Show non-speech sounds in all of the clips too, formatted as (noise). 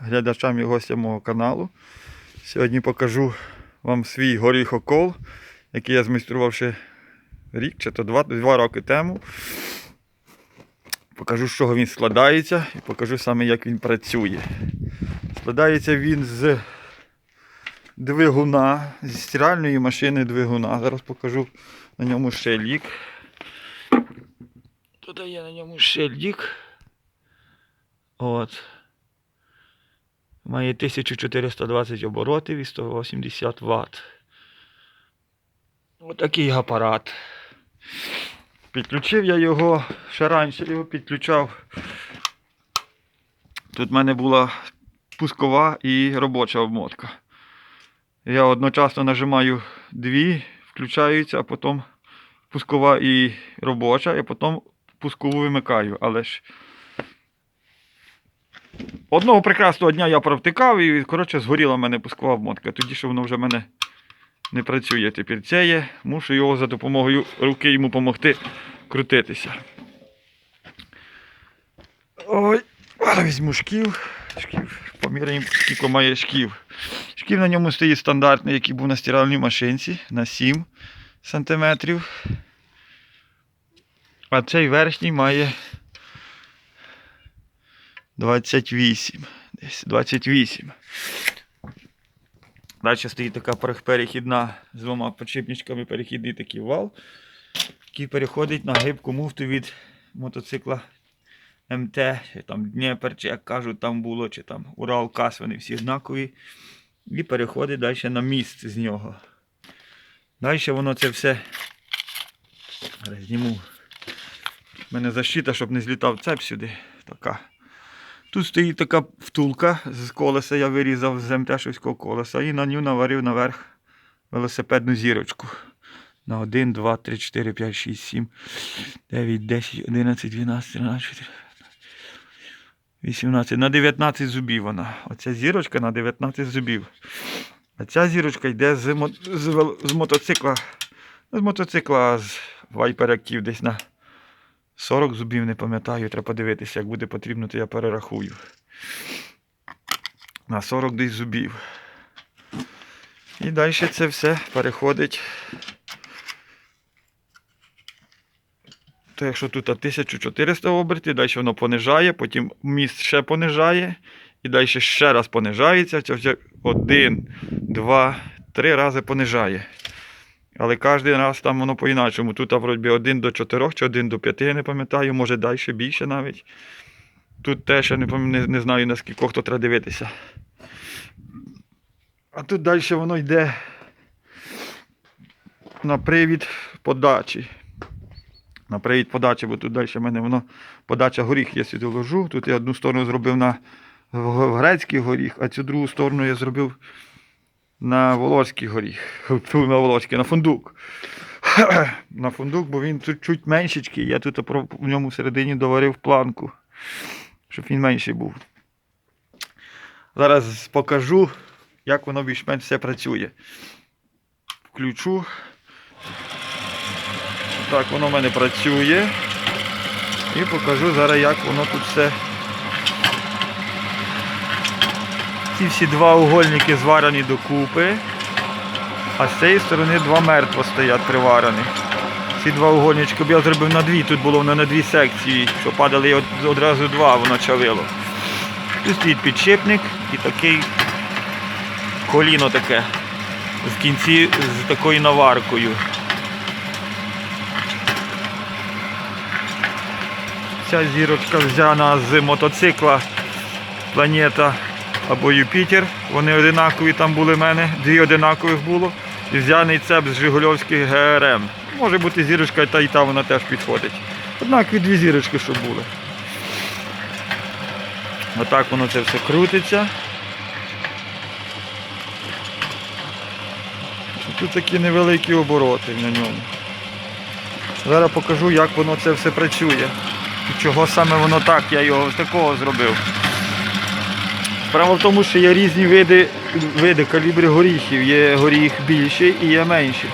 глядачам і гостям мого каналу. Сьогодні покажу вам свій горіхокол, який я змайстрував ще рік чи то два, два роки тому. Покажу, з чого він складається і покажу саме, як він працює. Складається він з двигуна, зі стиральної машини двигуна. Зараз покажу на ньому ще лік. Тут є на ньому ще лік. От. Має 1420 оборотів і 180 Вт. Отакий апарат. Підключив я його, ще раніше його підключав. Тут в мене була пускова і робоча обмотка. Я одночасно нажимаю дві, включаються, а потім пускова і робоча, і потім пускову вимикаю. Але ж Одного прекрасного дня я провтикав і, коротше, згоріла в мене пускова обмотка. Тоді що воно вже в мене не працює. Тепер це є. Мушу його за допомогою руки йому допомогти крутитися. Ой, візьму шків. Шків. Поміряємо, скільки має шків. Шків на ньому стоїть стандартний, який був на стиральній машинці на 7 см. А цей верхній має 28. Десь 28. Далі стоїть така перехідна з двома подшипничками перехідний такий вал, який переходить на гибку муфту від мотоцикла МТ, чи там Дніпер, чи як кажуть, там було, чи там Урал Кас, вони всі однакові. І переходить далі на міст з нього. Далі воно це все. Зніму. У мене защита, щоб не злітав цеп сюди. Така. Тут стоїть така втулка з колеса, я вирізав з МТ-шівського колеса і на нього наварив наверх велосипедну зірочку. На 1, 2, 3, 4, 5, 6, 7, 9, 10, 11, 12, 13, 14, 18. На 19 зубів вона. Оця зірочка на 19 зубів. А ця зірочка йде з, мо- з, з мотоцикла. З мотоцикла з Active десь на 40 зубів не пам'ятаю, треба подивитися, як буде потрібно, то я перерахую. На 40 десь зубів. І далі це все переходить. То якщо тут 1400 обертів, далі воно понижає, потім міст ще понижає, і далі ще раз понижається. Це вже один, два, три рази понижає. Але кожен раз там воно по-іначому. Тут вроді 1 до 4 чи 1 до 5, я не пам'ятаю, може далі більше навіть. Тут теж я не, не, не знаю наскільки хто треба дивитися. А тут далі воно йде на привід подачі. На привід подачі, бо тут далі в мене воно подача горіх я сюди ложу. Тут я одну сторону зробив на грецький горіх, а цю другу сторону я зробив на волоський горіх. (laughs) На волоський, на фундук. (clears throat) на фундук, бо він тут чуть меншечкий. Я тут в ньому всередині доварив планку, щоб він менший був. Зараз покажу, як воно більш-менш все працює. Включу. Так, воно в мене працює. І покажу зараз, як воно тут все. Ці всі два угольники зварені докупи, а з цієї сторони два мертво стоять приварені. Ці два угольнички я зробив на дві, тут було воно на дві секції, що падали одразу два, воно чавило. Тут стоїть підшипник і такий коліно таке в кінці з такою наваркою. Ця зірочка взяна з мотоцикла Планета або Юпітер. Вони одинакові там були в мене, дві одинакових було. І взяний цеп з Жигульовських ГРМ. Може бути зірочка та і та вона теж підходить. Однакові дві зірочки, щоб були. Отак воно це все крутиться. Тут такі невеликі обороти на ньому. Зараз покажу, як воно це все працює. І чого саме воно так, я його ось такого зробив. Справа в тому, що є різні види, види калібри горіхів. Є горіх більший і є менший.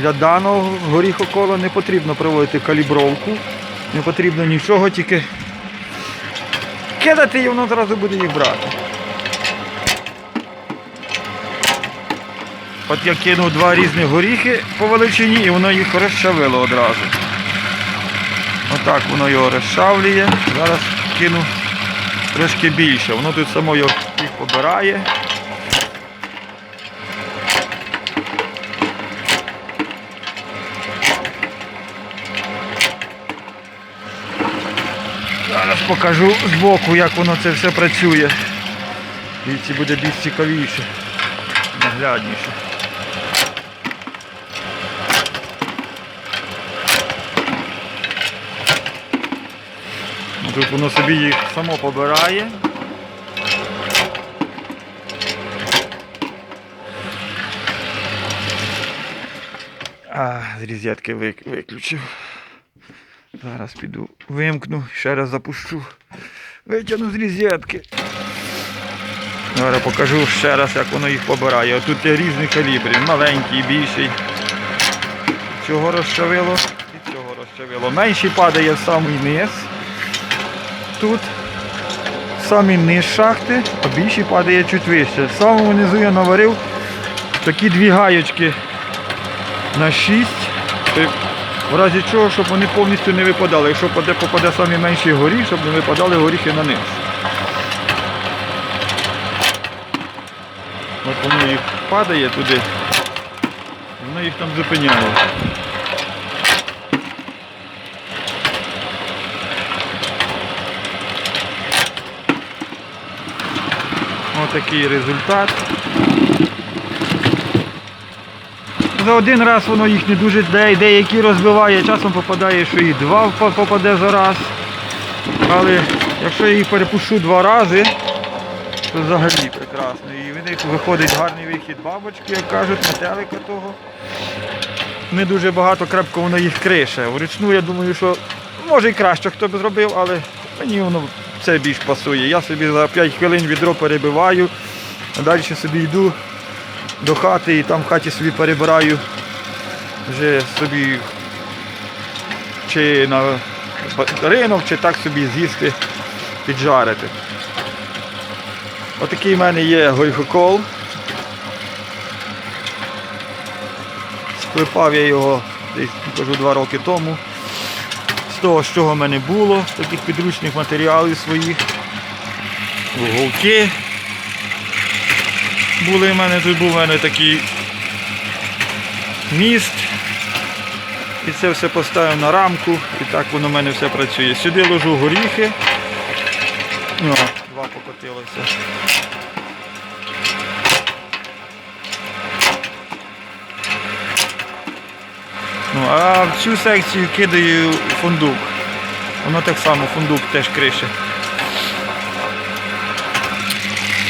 Для даного горіхокола не потрібно проводити калібровку, не потрібно нічого, тільки кидати і воно одразу буде їх брати. От я кинув два різні горіхи по величині і воно їх розчавило одразу. Отак воно його розчавлює. Зараз кину трошки більше. Воно тут само їх побирає. Зараз покажу збоку, як воно це все працює. І це буде більш цікавіше, наглядніше. Тут воно собі їх само побирає. А, з розетки вик- виключив. Зараз піду вимкну, ще раз запущу. Витягну з розетки. Зараз покажу ще раз, як воно їх побирає. Тут є різні калібри, маленький, більший. Цього розчавило і цього розчавило. Менший падає в самий низ. Тут самий низ шахти, а більший падає чуть вище. В самому низу я наварив такі дві гаєчки на 6. В разі чого, щоб вони повністю не випадали. Якщо попаде, попаде самий менший горіх, щоб не випадали горіхи на низ. От воно їх падає туди, воно їх там зупиняє. Отакий результат. За один раз воно їх не дуже де- деякі розбиває, часом попадає, що і два попаде за раз. Але якщо я їх перепущу два рази, то взагалі прекрасно. І в них виходить гарний вихід бабочки, як кажуть, метелика того. Не дуже багато крепко воно їх крише. Вручну я думаю, що може і краще хто б зробив, але мені воно це більш пасує. Я собі за 5 хвилин відро перебиваю, далі собі йду до хати і там в хаті собі перебираю вже собі чи на ринок, чи так собі з'їсти, піджарити. Отакий в мене є горіхокол. Склепав я його десь кажу, два роки тому. З того, чого в мене було, з таких підручних матеріалів своїх. Вуголки. Були в мене, тут був у мене такий міст. І це все поставив на рамку і так воно в мене все працює. Сюди ложу горіхи. О, два покотилося. Ну, а в цю секцію кидаю фундук. Воно так само, фундук теж крише.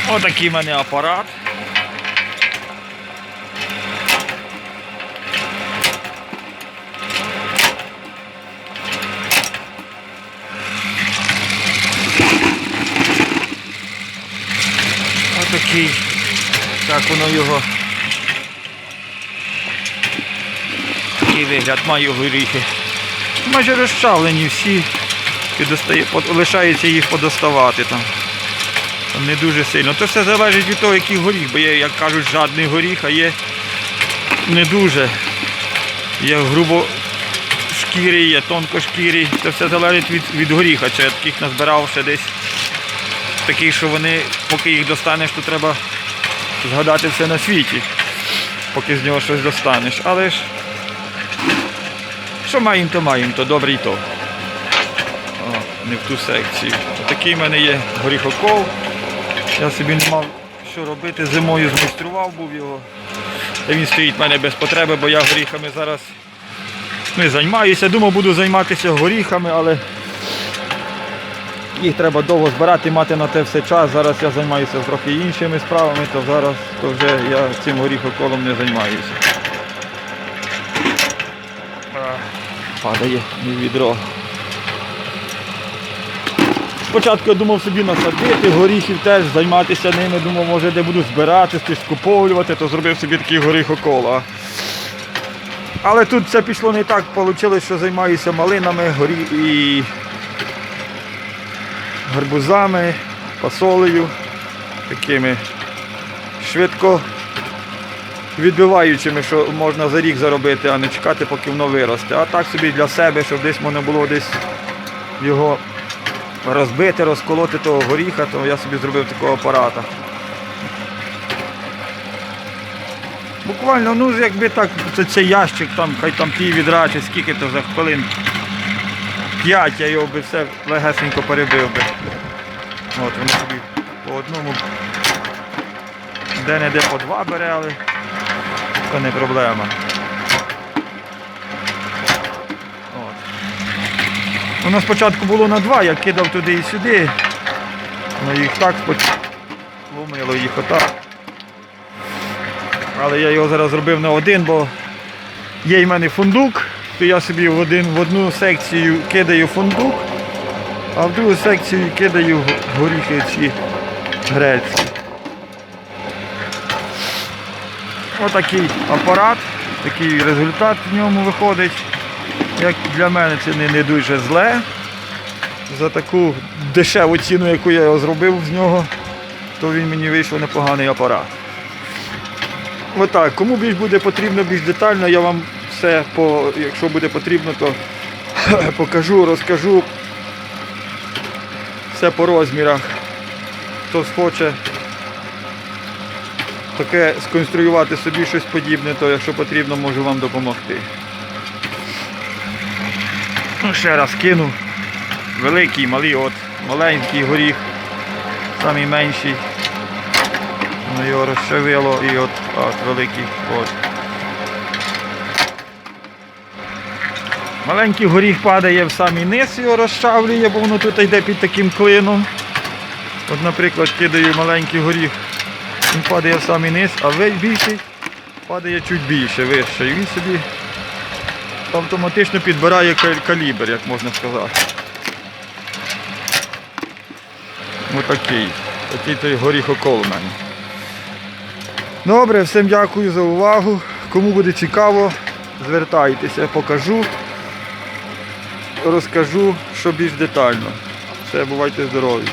Отакий в мене апарат. Отакий. Так воно його. Такий вигляд має горіхи. Майже розчавлені всі. І лишається їх подоставати там. Не дуже сильно. То все залежить від того, який горіх, бо є, як кажуть, жадний горіх, а є не дуже. Є грубо шкірий, є тонкошкірий. Це все залежить від, від горіха. Чи я таких назбирав ще десь таких, що вони, поки їх достанеш, то треба згадати все на світі, поки з нього щось достанеш. Але ж що маємо, то маємо, то добре і то. О, не в ту секцію. Такий в мене є горіхокол. Я собі не мав що робити. Зимою змайстрував був його. Він стоїть в мене без потреби, бо я горіхами зараз не займаюся. Думав, буду займатися горіхами, але їх треба довго збирати, мати на те все час. Зараз я займаюся трохи іншими справами, то зараз то вже я цим горіхоколом не займаюся. Падає відро. Спочатку я думав собі насадити горіхів теж, займатися ними, думав, може де буду збирати, щось скуповувати, то зробив собі такий горіхокол. А але тут це пішло не так, вийшло, що займаюся малинами горі... і гарбузами, фасолею, такими швидко відбиваючими, що можна за рік заробити, а не чекати, поки воно виросте. А так собі для себе, щоб десь можна було десь його розбити, розколоти того горіха, то я собі зробив такого апарата. Буквально, ну якби так, це цей ящик, там, хай там пів відра чи скільки то за хвилин 5 я його би все легесенько перебив би. От вони собі по одному де-не-де по два бере, це не проблема. От. Воно спочатку було на два, я кидав туди і сюди. Ну їх так ломило їх отак. Але я його зараз зробив на один, бо є в мене фундук, то я собі в, один, в одну секцію кидаю фундук, а в другу секцію кидаю горіхи ці грецькі. Отакий апарат, такий результат в ньому виходить. Як для мене це не, не дуже зле. За таку дешеву ціну, яку я зробив з нього, то він мені вийшов непоганий апарат. Отак, кому більш буде потрібно більш детально, я вам все, по, якщо буде потрібно, то (coughs) покажу, розкажу. Все по розмірах. Хто схоче таке сконструювати собі щось подібне, то якщо потрібно, можу вам допомогти. Ну, ще раз кину. Великий, малий, от, маленький горіх, самий менший. Ну, його розчавило і от, от великий. От. Маленький горіх падає в самий низ, його розчавлює, бо воно тут йде під таким клином. От, наприклад, кидаю маленький горіх, він падає в самий низ, а весь більший падає чуть більше, вище. І він собі автоматично підбирає калібр, як можна сказати. Отакий. Такий той горіхокол у мене. Добре, всім дякую за увагу. Кому буде цікаво, звертайтеся, покажу, розкажу, що більш детально. Все, бувайте здорові.